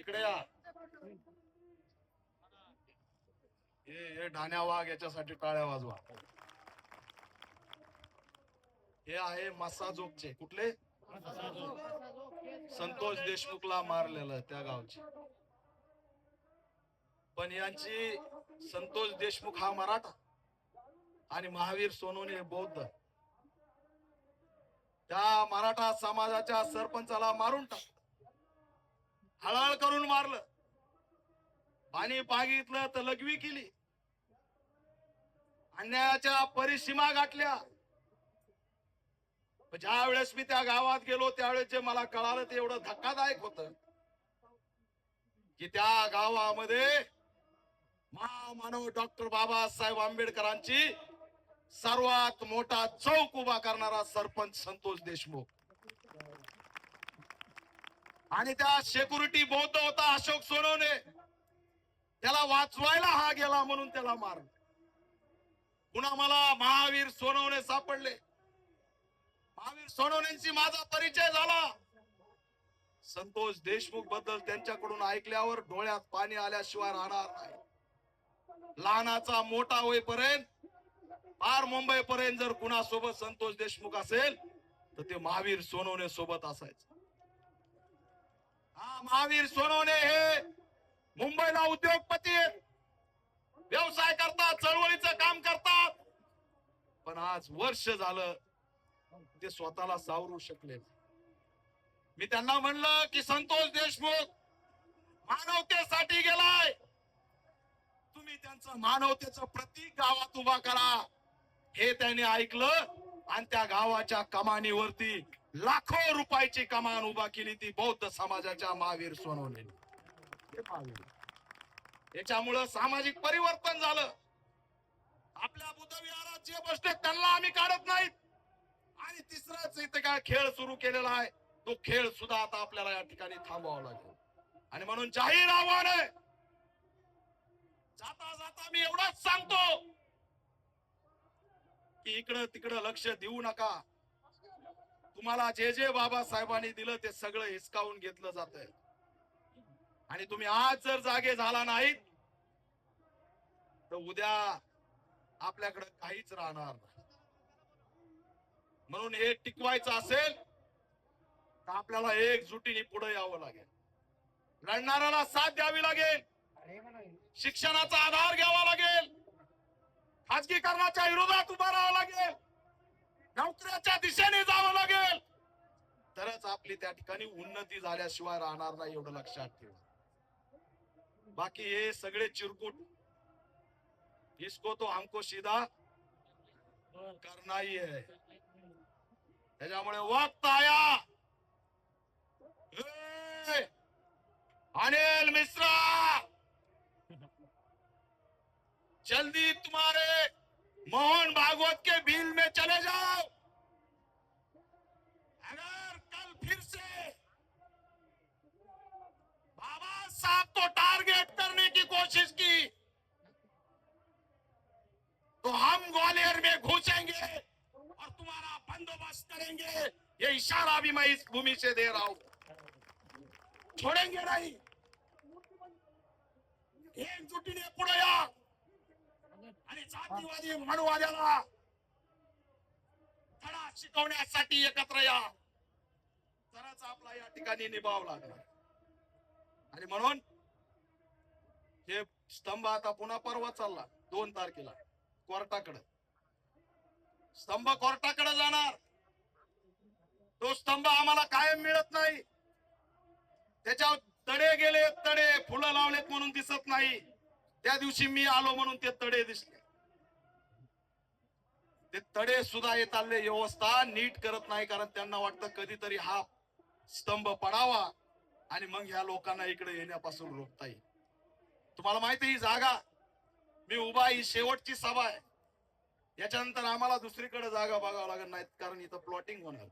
इकडे या. हे ढाण्या वाघ याच्यासाठी टाळ्या वाजवा. हे आहे मसाजोगचे कुठले? संतोष देशमुखला मारलेलं त्या गावचे. पण यांची संतोष देशमुख हा मराठा आणि महावीर सोनोने हे बौद्ध. त्या मराठा समाजाच्या सरपंचाला मारून टाक हळहळ करून मारलं. पाणी पागितलं तर लघवी केली. अन्यायाच्या परिसीमा गाठल्या. ज्या वेळेस मी त्या गावात गेलो त्यावेळेस जे मला कळालं ते एवढं धक्कादायक होत. कि त्या गावामध्ये महामानव डॉक्टर बाबासाहेब आंबेडकरांची सर्वात मोठा चौक उभा करणारा सरपंच संतोष देशमुख. आणि त्या सेक्युरिटी बौद्ध होता अशोक सोनवणे. त्याला वाचवायला हा गेला म्हणून त्याला मारलं पुन्हा मला महावीर सोनवणे सापडले. महावीर सोनवणेंशी माझा परिचय झाला. संतोष देशमुखबद्दल त्यांच्याकडून ऐकल्यावर डोळ्यात पाणी आल्याशिवाय राहणार नाही. लहानाचा मोठा होईपर्यंत पार मुंबई पर्यंत जर कुणासोबत संतोष देशमुख असेल तर ते महावीर सोनवणे सोबत असायचं. हा महावीर सोनवणे हे मुंबईला उद्योगपती आहेत. व्यवसाय करतात चळवळीचं काम करतात. पण आज वर्ष झालं ते स्वतःला सावरू शकले मी त्यांना म्हणलं की संतोष देशमुख मानवतेसाठी गेलाय. तुम्ही त्यांचं मानवतेचं प्रतीक गावात उभा करा. हे त्यांनी ऐकलं आणि त्या गावाच्या कमानीवरती लाखो रुपयाची कमान उभा केली ती बौद्ध समाजाच्या महावीर सोनवणे. याच्यामुळं सामाजिक परिवर्तन झालं. आपल्या बुद्धविहारात जे बसले त्यांना आम्ही काढत नाहीत. आणि तिसराच इथे काय खेळ सुरू केलेला आहे तो खेळ सुद्धा आता आपल्याला या ठिकाणी थांबवावा लागेल. आणि म्हणून जाहीर आव्हान आहे. जाता जाता मी एवढंच सांगतो की इकडं तिकडं लक्ष देऊ नका. तुम्हाला जे जे बाबासाहेबांनी दिलं ते सगळं हिसकावून घेतलं जात आणि तुम्ही आज जर जागे झाला नाहीत तर उद्या आपल्याकडे काहीच राहणार नाही. म्हणून हे टिकवायचं असेल तर आपल्याला एकजुटीने पुढे यावं लागेल. लढणाऱ्याला साथ द्यावी लागेल. शिक्षणाचा आधार घ्यावा लागेल. खाजगीकरणाच्या विरोधात उभा राहावं लागेल. नोकऱ्याच्या दिशेने जावं लागेल. तरच आपली त्या ठिकाणी उन्नती झाल्याशिवाय राहणार नाही एवढं लक्षात ठेवा. बाकी हे सगळे चिरकुट. इसको तो हमको सीधा करणाही आहे त्याच्यामुळे वक्त आया. अनिल मिश्रा! जल्दी तुम्हारे मोहन भागवत के बिल में चले जाओ। अगर कल फिर से बाबा साहब को टारगेट करने की कोशिश की तो हम ग्वालियर में घुसेंगे और तुम्हारा बंदोबस्त करेंगे। ये इशारा भी मैं इस भूमि से दे रहा हूँ। छोड़ेंगे नहीं। एकजुटीने पुढे या आणि जातीवादी मनुवाद्याला धडा शिकवण्यासाठी एकत्र या. तरच आपला या ठिकाणी निभाव लागला. आणि म्हणून हे स्तंभ आता पुन्हा परवा चालला दोन तारखेला कोर्टाकडे. स्तंभ कोर्टाकडे जाणार. तो स्तंभ आम्हाला कायम मिळत नाही. त्याच्यावर तडे गेले तडे फुलं लावलेत म्हणून दिसत नाही. त्या दिवशी मी आलो म्हणून ते तडे दिसले. ते तडे सुद्धा येत आले व्यवस्था नीट करत नाही कारण त्यांना वाटतं कधीतरी हा स्तंभ पडावा आणि मग ह्या लोकांना इकडे येण्यापासून रोखता येईल. तुम्हाला माहिती ही जागा मी उभा ही शेवटची सभा आहे. याच्यानंतर आम्हाला दुसरीकडे जागा बघावं लागत नाहीत कारण इथं प्लॉटिंग होणार.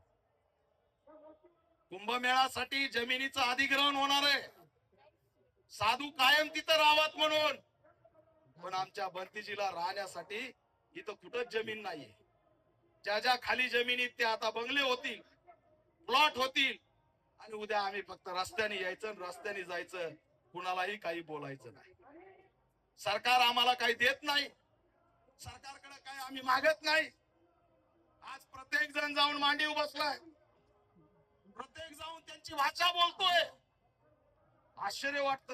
कुंभमेळासाठी जमिनीचं अधिग्रहण होणार आहे. साधू कायम तिथं राहावत म्हणून. पण आमच्या भंतीजीला राहण्यासाठी इथं कुठंच जमीन नाहीये. ज्या ज्या खाली जमिनीत ते आता बंगले होतील प्लॉट होतील आणि उद्या आम्ही फक्त रस्त्याने यायचं रस्त्याने जायचं. कुणालाही काही बोलायचं नाही. सरकार आम्हाला काही देत नाही. सरकारकडे काही आम्ही मागत नाही. आज प्रत्येक जण जाऊन मांडीव बसलाय. प्रत्येक जाऊन त्यांची भाषा बोलतोय. आश्चर्य वाटत.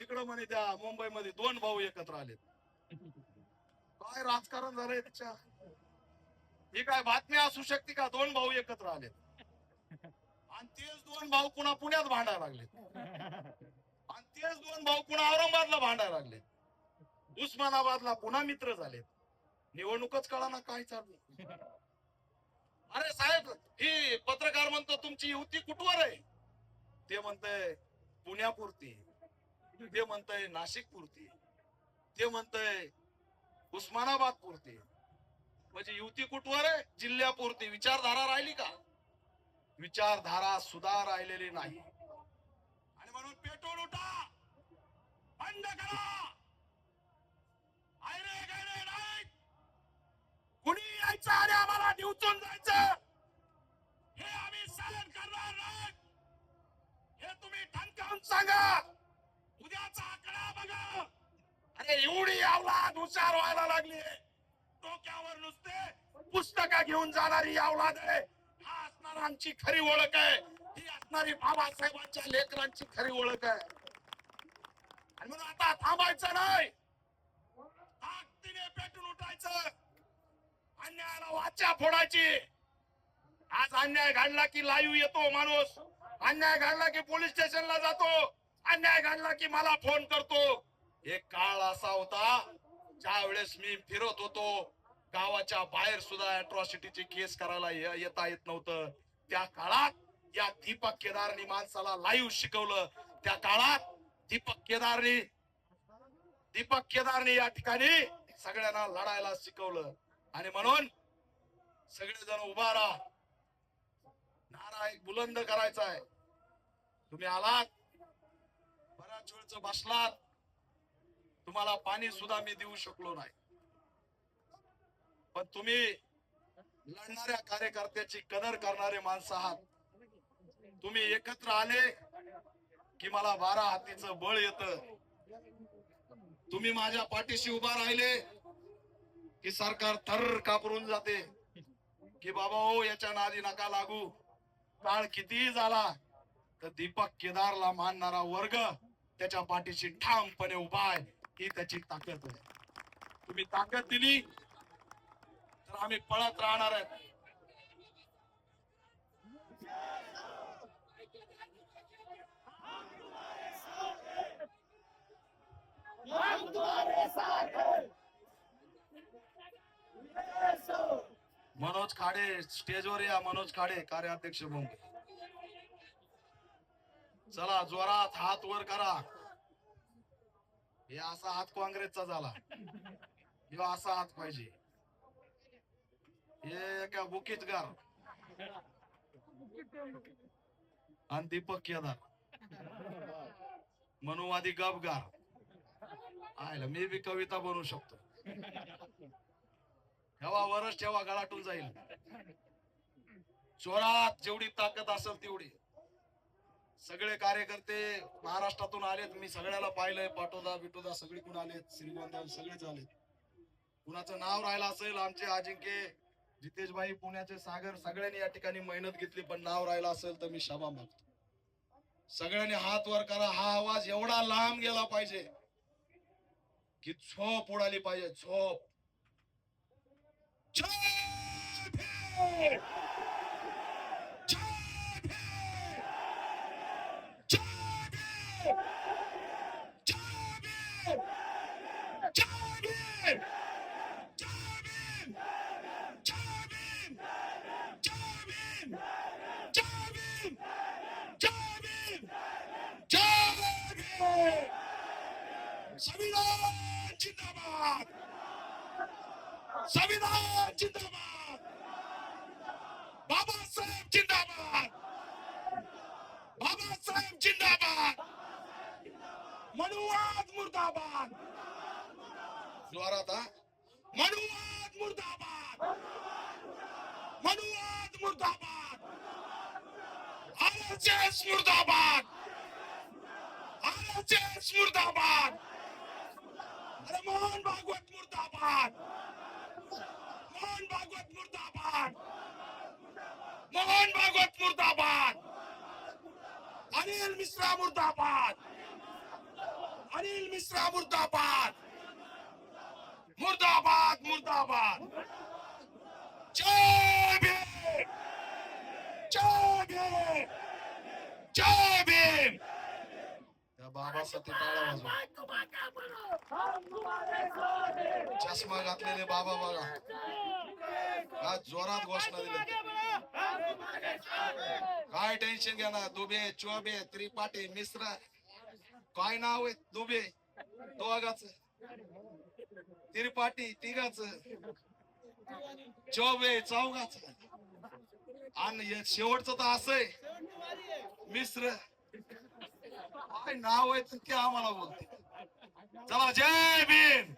तिकडं म्हणे त्या मुंबईमध्ये दोन भाऊ एकत्र आलेत. काय राजकारण झालंय त्याच्या? ही काय बातमी असू शकते का? दोन भाऊ एकत्र आलेत. आणि तेच दोन भाऊ पुन्हा पुण्यात भांडायला लागलेत. आणि तेच दोन भाऊ पुन्हा औरंगाबादला भांडायला लागलेत. उस्मानाबादला पुन्हा मित्र झालेत. निवडणूकच कळा काय चालू अरे साहेब ही पत्रकार म्हणतो तुमची युती कुठवर आहे? ते म्हणतय पुण्यापुरती ते म्हणतय नाशिक पुरती ते म्हणतंय उस्मानाबाद पुरती. म्हणजे युती कुठवर आहे? जिल्ह्यापुरती विचारधारा राहिली का? विचारधारा सुद्धा राहिलेली नाही. आणि म्हणून पेटून उठा. बंद करा. कुणी यायचं आणि आम्हाला डिवचून जायचं? हे आम्ही सहन करणार नाही. हे तुम्ही ठणकावून सांगा. एवढी अवलाद हुशार व्हायला लागली. डोक्यावर नुसते पुस्तक घेऊन जाणारी अवलाद आहे. हा असणार आमची खरी ओळख आहे. ही असणारी बाबासाहेबांच्या लेकरांची खरी ओळख आहे. आणि म्हणून आता थांबायचं नाही. ताकदीने पेटून उठायचं. अन्यायाला वाचा फोडायची. आज अन्याय घडला की लाईव्ह येतो माणूस. अन्याय घडला की पोलीस स्टेशनला जातो. अन्याय घडला की मला फोन करतो. एक काळ असा होता ज्या वेळेस मी फिरत होतो गावाच्या बाहेर सुद्धा अट्रॉसिटीची केस करायला ये- येता येत नव्हतं. त्या काळात या दीपक केदारनी माणसाला लाईव्ह शिकवलं. त्या काळात दीपक केदारनी दीपक केदारनी या ठिकाणी सगळ्यांना लढायला शिकवलं. आणि म्हणून सगळेजण उभा राहा. नारा एक बुलंद करायचा आहे. तुम्ही आलात बऱ्याच वेळच बसलात तुम्हाला पाणी सुद्धा मी देऊ शकलो नाही. पण तुम्ही लढणाऱ्या कार्यकर्त्याची कदर करणारे माणसं आहात. तुम्ही एकत्र आले की मला बारा हातीचं बळ येत. तुम्ही माझ्या पाठीशी उभा राहिले की सरकार थर कापरून जाते. की बाबा हो याच्या नादी नका लागू. काळ कितीही झाला तर दीपक केदारला मानणारा वर्ग त्याच्या पाठीशी ठामपणे उभा आहे. ही त्याची ताकद आहे. तुम्ही ताकद दिली तर आम्ही पळत राहणार आहे मनोज खाडे स्टेजवर या मनोज खाडे कार्याध्यक्ष बोंगे चला जोरात हात वर करा. हे असा हात काँग्रेसचा झाला. किंवा असा हात पाहिजे. हे एका बुकीत गार आणि दीपक केदार. मनुवादी गबगार आयला मी बी कविता बनवू शकतो. ठेवा वरच ठेवा गळाटून जाईल. चोरात जेवढी ताकद असेल तेवढी. सगळे कार्यकर्ते महाराष्ट्रातून आलेत. मी सगळ्याला पाहिलंय. पाटोदा बिटोदा सगळीकडून आलेत. श्रीमंत सगळेच आलेत. कुणाचं नाव राहिलं असेल आमचे अजिंक्य जितेशबाई पुण्याचे सागर सगळ्यांनी या ठिकाणी मेहनत घेतली पण नाव राहिलं असेल तर मी क्षमा मागतो. सगळ्यांनी हात वर करा. हा आवाज एवढा लांब गेला पाहिजे की झोप उडाली पाहिजे. झोप. संविधान जिंदाबाद संविधान जिंदाबाद बाबासाहेब जिंदाबाद बाबासाहेब जिंदाबाद मनुवाद मुर्दाबाद जोरात हा मनुवाद मुर्दाबाद मनुवाद मुर्दाबाद RSS मुर्दाबाद RSS मुर्दाबाद अरे मोहन भागवत मुर्दाबाद. मोहन भागवत मुर्दाबाद. मोहन भागवत मुर्दाबाद. अनिल मिश्रा मुर्दाबाद. अनिल मिश्रा मुर्दाबाद. मुर्दाबाद मुर्दाबाद. जय भीम. जय भीम. जय बाबासाठी टाळा वाजवा. चष्मा घातलेले बाबा बघा. आज जोरात घोषणा दिली काय टेन्शन घ्या ना दुबे चोबे त्रिपाठी मिश्रा. काय नाव आहे दुबे? दोघाच. त्रिपाठी तिघाच. चोबे चौघाच. आणि शेवटचं तर असं आहे. मिश्र. काय नाव आहे तर क्या आम्हाला बोलते. चला जय भीम!